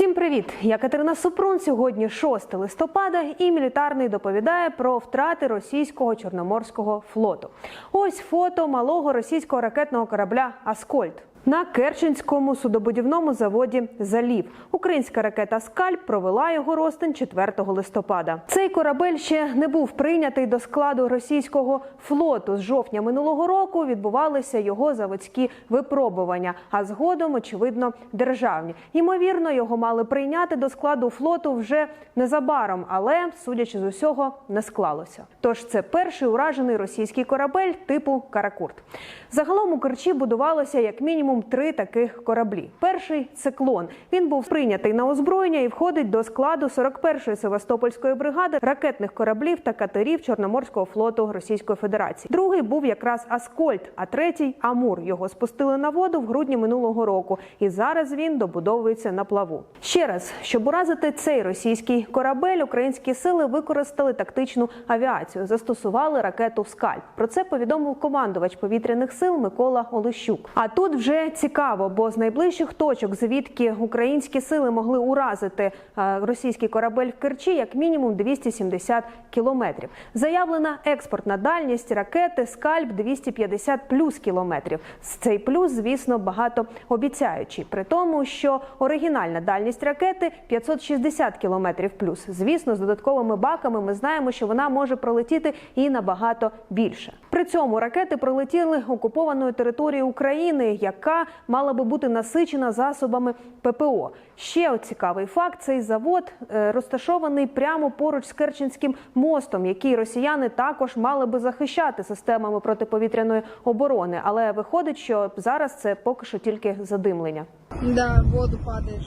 Всім привіт! Я Катерина Супрун. Сьогодні 6 листопада, і мілітарний доповідає про втрати російського чорноморського флоту. Ось фото малого російського ракетного корабля Аскольд. На Керченському судобудівному заводі Залів українська ракета Скальп провела його розтин 4 листопада. Цей корабель ще не був прийнятий до складу російського флоту. З жовтня минулого року відбувалися його заводські випробування, а згодом, очевидно, державні. Ймовірно, його мали прийняти до складу флоту вже незабаром, але судячи з усього, не склалося. Тож це перший уражений російський корабель типу Каракурт. Загалом у Керчі будувалося як мінімум три таких кораблі. Перший циклон. Він був прийнятий на озброєння і входить до складу 41-ї Севастопольської бригади ракетних кораблів та катерів Чорноморського флоту Російської Федерації. Другий був якраз Аскольд, а третій Амур. Його спустили на воду в грудні минулого року, і зараз він добудовується на плаву. Ще раз, щоб уразити цей російський корабель, українські сили використали тактичну авіацію, застосували ракету «Скальп». Про це повідомив командувач повітряних сил Микола Олещук. А тут вже цікаво, бо з найближчих точок, звідки українські сили могли уразити е, російський корабель в Керчі, як мінімум 270 кілометрів. Заявлена експортна дальність ракети «Скальп» 250 плюс кілометрів. Цей плюс, звісно, багато обіцяючий. При тому, що оригінальна дальність ракети 560 кілометрів плюс. Звісно, з додатковими баками ми знаємо, що вона може пролетіти і набагато більше. При цьому ракети пролетіли окупованою територією України, яка мала би бути насичена засобами ППО. Ще цікавий факт: цей завод е, розташований прямо поруч з Керченським мостом, який росіяни також мали би захищати системами протиповітряної оборони. Але виходить, що зараз це поки що тільки задимлення. Да, воду падает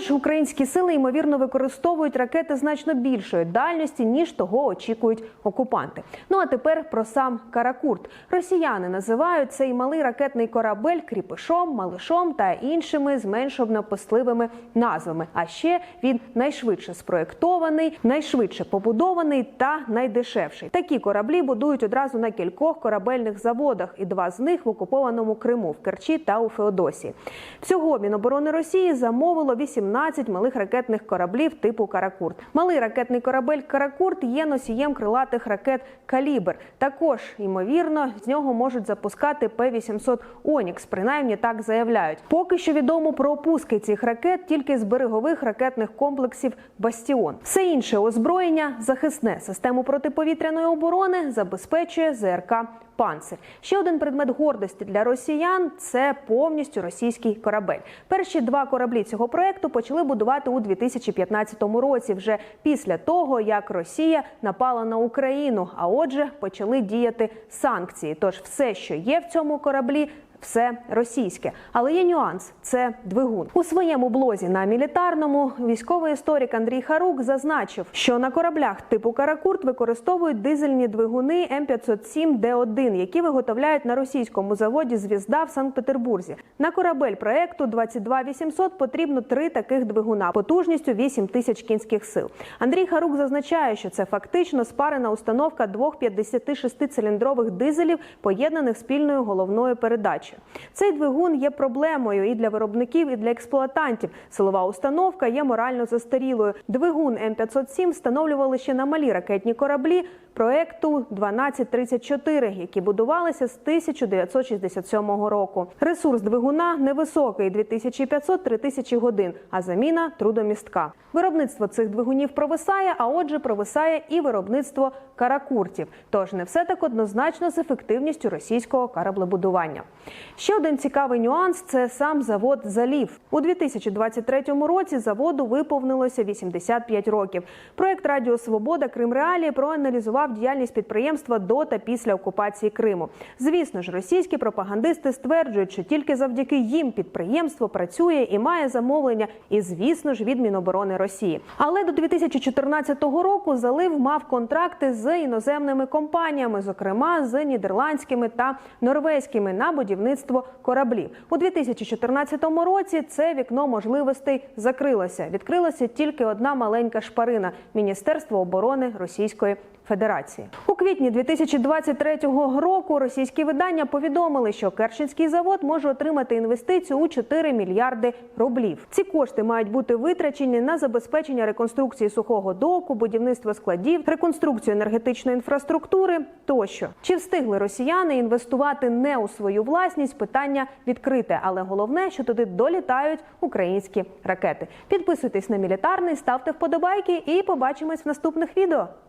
что-то. Українські сили ймовірно використовують ракети значно більшої дальності, ніж того очікують окупанти. Ну а тепер про сам Каракурт. Росіяни називають цей малий ракетний корабель кріпишом, малишом та іншими зменшувано писливими назвами. А ще він найшвидше спроєктований, найшвидше побудований та найдешевший. Такі кораблі будують одразу на кількох корабельних заводах, і два з них в окупованому Криму в Керчі та у Феодосії. Всього Міноборони Росії замовило 18 малих ракетних кораблів типу Каракурт. Малий ракетний корабель Каракурт є носієм крилатих ракет Калібр. Також ймовірно з нього можуть запускати П-800 Онікс. Принаймні так заявляють. Поки що відомо про пуски цих ракет тільки з берегових ракетних комплексів Бастіон. Все інше озброєння захисне систему протиповітряної оборони забезпечує ЗРК панцир. Ще один предмет гордості для росіян це повністю російський корабель. Перші два кораблі цього проекту почали будувати у 2015 році, вже після того як Росія напала на Україну. А отже, почали діяти санкції. Тож все, що є в цьому кораблі. Все російське, але є нюанс це двигун у своєму блозі на мілітарному. Військовий історик Андрій Харук зазначив, що на кораблях типу Каракурт використовують дизельні двигуни М507Д1, які виготовляють на російському заводі Звізда в Санкт-Петербурзі. На корабель проекту 22800 потрібно три таких двигуна потужністю 8 тисяч кінських сил. Андрій Харук зазначає, що це фактично спарена установка двох 56-циліндрових дизелів, поєднаних спільною головною передачею. Цей двигун є проблемою і для виробників, і для експлуатантів. Силова установка є морально застарілою. Двигун М507 встановлювали ще на малі ракетні кораблі проекту 1234, які будувалися з 1967 року. Ресурс двигуна невисокий 2500-3000 годин, а заміна трудомістка. Виробництво цих двигунів провисає, а отже, провисає і виробництво каракуртів. Тож не все так однозначно з ефективністю російського кораблебудування. Ще один цікавий нюанс це сам завод Залів. У 2023 році заводу виповнилося 85 років. Проект Радіо Свобода Крим Реалії проаналізував діяльність підприємства до та після окупації Криму. Звісно ж, російські пропагандисти стверджують, що тільки завдяки їм підприємство працює і має замовлення, і звісно ж від Міноборони Росії. Але до 2014 року залив мав контракти з іноземними компаніями, зокрема з нідерландськими та норвезькими на будівництво кораблів. У 2014 році це вікно можливостей закрилося. Відкрилася тільки одна маленька шпарина Міністерство оборони Російської Федерації. У квітні 2023 року російські видання повідомили, що Керченський завод може отримати інвестицію у 4 мільярди рублів. Ці кошти мають бути витрачені на забезпечення реконструкції сухого доку, будівництво складів, реконструкцію енергетичної інфраструктури тощо. Чи встигли росіяни інвестувати не у свою власність? Питання відкрите, але головне, що туди долітають українські ракети. Підписуйтесь на мілітарний, ставте вподобайки і побачимось в наступних відео.